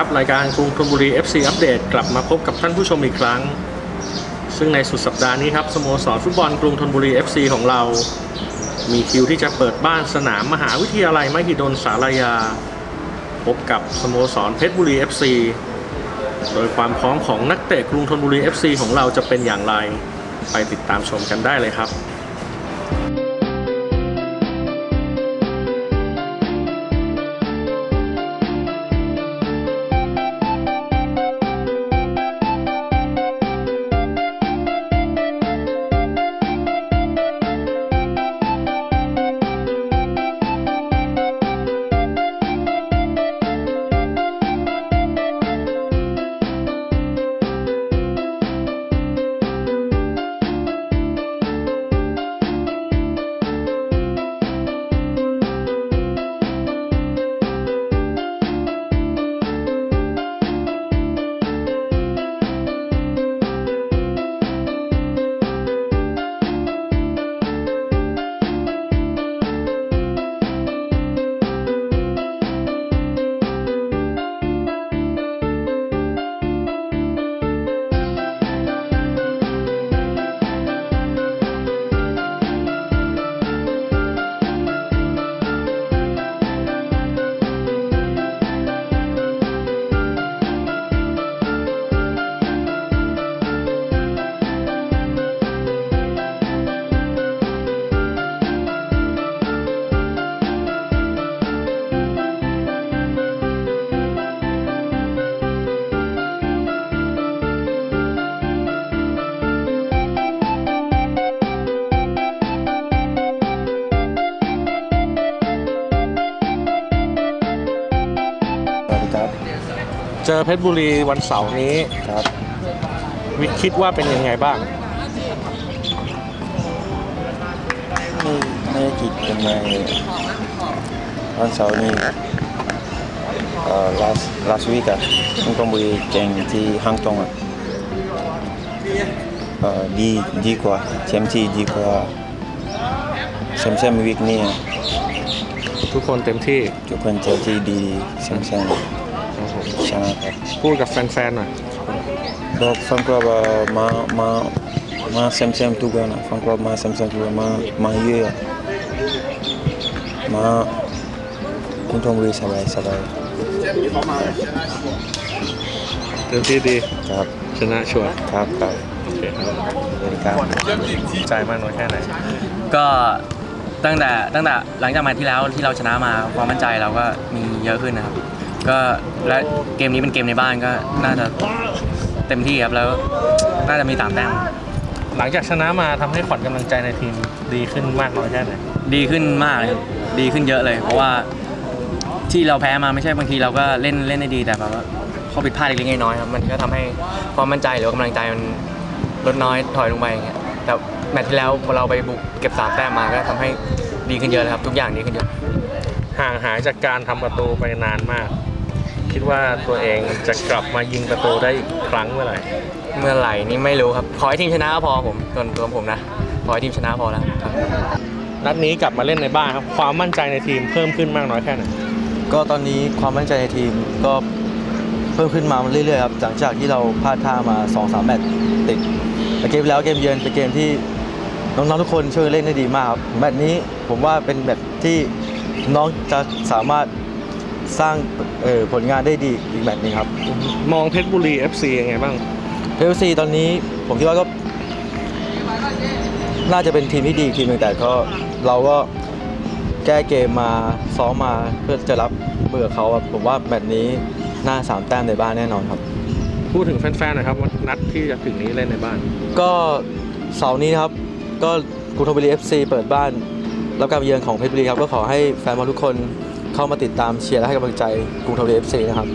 ครับ รายการกรุงธนบุรี FC อัปเดตกลับมาพบกับท่านผู้ชมอีกครั้ง ซึ่งในสุดสัปดาห์นี้ครับสโมสรฟุตบอลกรุงธนบุรี FC ของเรา มีคิวที่จะเปิดบ้านสนามมหาวิทยาลัยมหิดลสารยา พบกับสโมสรเพชรบุรี FC โดยความพร้อมของนักเตะกรุงธนบุรี FC ของเราจะเป็นอย่างไร ไปติดตามชมกันได้เลยครับ เจอเพชรบุรีวันเสาร์นี้ครับ วิทย์คิดว่าเป็นยังไงบ้าง ไม่ไม่ได้คิดยังไงวันเสาร์นี้เอ่อ last last week อะคุณกองบุรีแข่งที่ฮ่องกงอะเอ่อดีดีกว่าเต็มที่ดีกว่าเซมเซมวีคนี้อะทุกคนเต็มที่ทุกคนเต็มที่ดีเซมเซม ชนะครับพูดกับแฟนๆหน่อยบอกฟังครับว่ามามามาเซมเซมทุกคนอะฟังครับมาเซมเซมทุกคนมามาเยอะอะมาคุณกองบุรีสบายสบายเต็มที่ดี ครับชนะชัวร์ครับครับโอเคครับสวัสดีครับใจมากน้อยแค่ไหน ก็ตั้งแต่ตั้งแต่หลังจากแมตช์ที่แล้วที่เราชนะมาความมั่นใจเราก็มีเยอะขึ้นนะครับ ก็และเกมนี้เป็นเกมในบ้านก็น่าจะเต็มที่ครับแล้วน่าจะมีตามแต้มหลังจากชนะมาทำให้ขวัญกำลังใจในทีมดีขึ้นมากน้อยแค่ไหนดีขึ้นมากเลยดีขึ้นเยอะเลย เพราะว่าที่เราแพ้มาไม่ใช่บางทีเราก็เล่นเล่นได้ดีแต่แบบว่าข้อผิดพลาดเล็กๆน้อยๆครับมันก็ทำให้ความมั่นใจหรือว่ากำลังใจมันลดน้อยถอยลงไปอย่างเงี้ยแต่แมตช์ที่แล้วพอเราไปบุกเก็บสามแต้มมาก็ทำให้ดีขึ้นเยอะเลยครับ ทุกอย่างดีขึ้นเยอะ ห่างหายจากการทำประตูไปนานมาก คิดว่าตัวเองจะกลับมายิงประตูได้อีกครั้งเมื่อไหร่ เมื่อไหร่นี่ไม่รู้ครับ ขอให้ทีมชนะก็พอผมส่วนตัวผมนะ ขอให้ทีมชนะพอแล้วครับ นัดนี้กลับมาเล่นในบ้านครับ ความมั่นใจในทีมเพิ่มขึ้นมากน้อยแค่ไหน ก็ตอนนี้ความมั่นใจในทีมก็เพิ่มขึ้นมาเรื่อยๆครับ หลังจากที่เราพลาดท่ามา2อสามแมตช์ติดแต่เกมที่แล้วเกมเยือนเป็นเกมที่น้องๆทุกคนช่วยเล่นได้ดีมากครับแมตช์นี้ผมว่าเป็นแมตช์ที่น้องจะสามารถ สร้างเอ่อผลงานได้ดีอีกแมตช์หนึงครับมองเพชรบุรี FC ยังไงบ้าง เพลซีตอนนี้ผมคิดว่าก็ น่าจะเป็นทีมที่ดีอีกทีมหนึงแต่ก็เราก็แก้เกมมาซ้อมมาเพื่อจะรับเบื่อเขาครับผมว่าแมตช์นี้น่าสามแต้มในบ้านแน่นอนครับ พูดถึงแฟนๆหน่อยครับว่านัดที่จะถึงนี้เล่นในบ้าน ก็เสาร์นี้นะครับ ก็กรุงธนบุรีเอฟซีเปิดบ้าน รับการมาเยือนของเพชรบุรีครับ ก็ขอให้แฟนบอลทุกคน เข้ามาติดตามเชียร์และให้กำลังใจกรุงเทพดีเอฟซีนะครับ